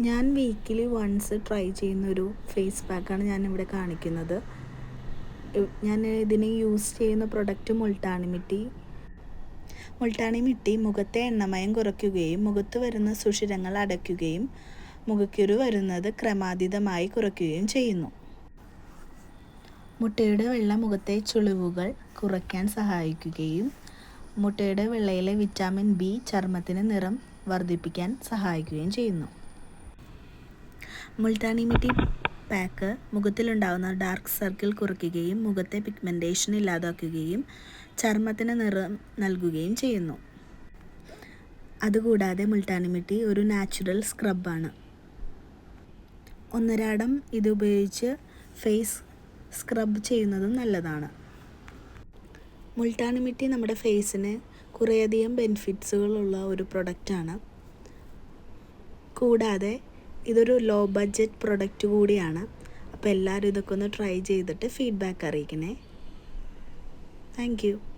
ഞാൻ weekly once try ചെയ്യുന്ന ഒരു ഫേസ് പാക്കാണ് ഞാൻ ഇവിടെ കാണിക്കുന്നത് ഞാൻ ഇതിന് യൂസ് ചെയ്യുന്ന പ്രൊഡക്റ്റ് മുൾട്ടാണി മിട്ടി മുൾട്ടാണി മിട്ടി മുഖത്തെ എണ്ണമയം കുറയ്ക്കുകയും മുഖത്ത് വരുന്ന സുഷിരങ്ങൾ അടയ്ക്കുകയും മുഖക്കുരു വരുന്നത് ക്രമാതീതമായി കുറയ്ക്കുകയും ചെയ്യുന്നു. മുട്ടയുടെ വെള്ള മുഖത്തെ ചുളിവുകൾ കുറയ്ക്കാൻ സഹായിക്കുകയും മുട്ടയുടെ വെള്ളയിലെ വിറ്റാമിൻ ബി ചർമ്മത്തിന് നിറം വർദ്ധിപ്പിക്കാൻ സഹായിക്കുകയും ചെയ്യുന്നു. മുൾട്ടാനി മിട്ടി പാക്ക് മുഖത്തിലുണ്ടാകുന്ന ഡാർക്ക് സർക്കിൾ കുറയ്ക്കുകയും മുഖത്തെ പിഗ്മെന്റേഷൻ ഇല്ലാതാക്കുകയും ചർമ്മത്തിന് നിറം നൽകുകയും ചെയ്യുന്നു. അതുകൂടാതെ മുൾട്ടാനി മിട്ടി ഒരു നാച്ചുറൽ സ്ക്രബാണ്. ഒന്നരാടം ഇത് ഉപയോഗിച്ച് ഫേസ് സ്ക്രബ് ചെയ്യുന്നതും നല്ലതാണ്. മുൾട്ടാനി മിട്ടി നമ്മുടെ ഫേസിന് കുറേയധികം ബെനിഫിറ്റ്സുകളുള്ള ഒരു പ്രൊഡക്റ്റാണ്. കൂടാതെ ഇതൊരു ലോ ബഡ്ജറ്റ് പ്രൊഡക്റ്റ് കൂടിയാണ്. അപ്പോൾ എല്ലാവരും ഇതൊക്കെ ഒന്ന് ട്രൈ ചെയ്തിട്ട് ഫീഡ്ബാക്ക് അറിയിക്കണേ. താങ്ക്